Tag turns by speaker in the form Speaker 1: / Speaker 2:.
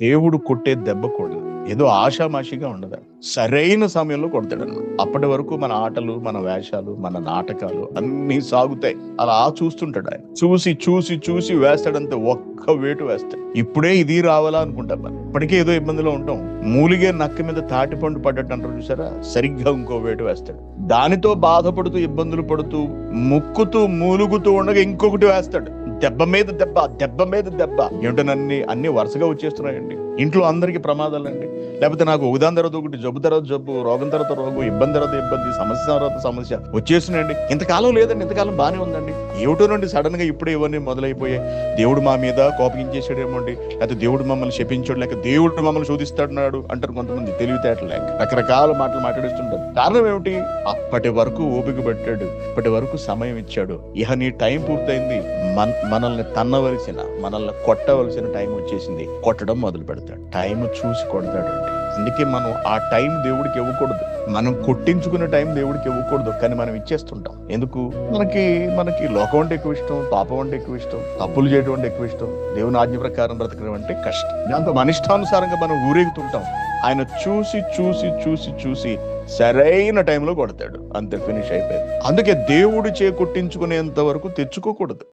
Speaker 1: దేవుడు కొట్టే దెబ్బ కూడా ఏదో ఆషామాషిగా ఉండదు. సరైన సమయంలో కొడతాడు అప్పటి వరకు మన ఆటలు మన వేషాలు మన నాటకాలు అన్ని సాగుతాయి. అలా చూస్తుంటాడు ఆయన. చూసి చూసి చూసి వేస్తాడంతే ఒక్క వేటు వేస్తాడు. ఇప్పుడే ఇది రావాలా అనుకుంటాం మనం ఇప్పటికే ఏదో ఇబ్బందిలో ఉంటాం. మూలిగే నక్క మీద తాటిపండు పడ్డట్టు అంటారు చూసారా? సరిగ్గా ఇంకో వేటు వేస్తాడు. దానితో బాధపడుతూ ఇబ్బందులు పడుతూ ముక్కుతూ మూలుగుతూ ఉండగా ఇంకొకటి వేస్తాడు. దెబ్బ మీద దెబ్బ దెబ్బ మీద దెబ్బ. ఏమిటనన్నీ అన్ని వరుసగా వచ్చేస్తున్నాయండి. ఇంట్లో అందరికి ప్రమాదాలండి. లేకపోతే నాకు ఉదాహరణ తర్వాత ఒకటి జబ్బు తర్వాత జబ్బు రోగం తర్వాత రోగం ఇబ్బంది తర్వాత ఇబ్బంది సమస్య తర్వాత సమస్య వచ్చేస్తున్నాయండి. ఇంతకాలం లేదండి ఇంతకాలం బాగానే ఉందండి. ఏమిటోనండి సడన్గా ఇప్పుడే ఇవన్నీ మొదలైపోయాయి. దేవుడు మా మీద కోపగించేసాడేమో అండి లేకపోతే దేవుడు మమ్మల్ని శపించాడు లేక దేవుడు మమ్మల్ని శోధిస్తాడున్నాడు అంటారు కొంతమంది తెలివితేటలు లేక రకరకాల మాటలు మాట్లాడిస్తుంటారు. కారణం ఏమిటి? అప్పటి వరకు ఓపిక పెట్టాడు ఇప్పటి వరకు సమయం ఇచ్చాడు. ఇహ నీ టైం పూర్తయింది. మన మనల్ని తన్నవలసిన మనల్ని కొట్టవలసిన టైం వచ్చేసింది. కొట్టడం మొదలు పెడతాడు టైం చూసి కొడతాడండి. అందుకే మనం ఆ టైం దేవుడికి ఇవ్వకూడదు. మనం కొట్టించుకునే టైం దేవుడికి ఇవ్వకూడదు కానీ మనం ఇచ్చేస్తుంటాం. ఎందుకు? మనకి మనకి లోకం అంటే ఎక్కువ ఇష్టం పాపం అంటే ఎక్కువ ఇష్టం తప్పులు చేయడం అంటే ఎక్కువ ఇష్టం దేవుని ఆజ్ఞ ప్రకారం బ్రతకడం అంటే కష్టం. దాంతో మన ఇష్టానుసారంగా మనం ఊరేగుతుంటాం. ఆయన చూసి చూసి చూసి చూసి సరైన టైంలో కొడతాడు. అంతే ఫినిష్ అయిపోయింది. అందుకే దేవుడు చే కొట్టించుకునేంత వరకు తెచ్చుకోకూడదు.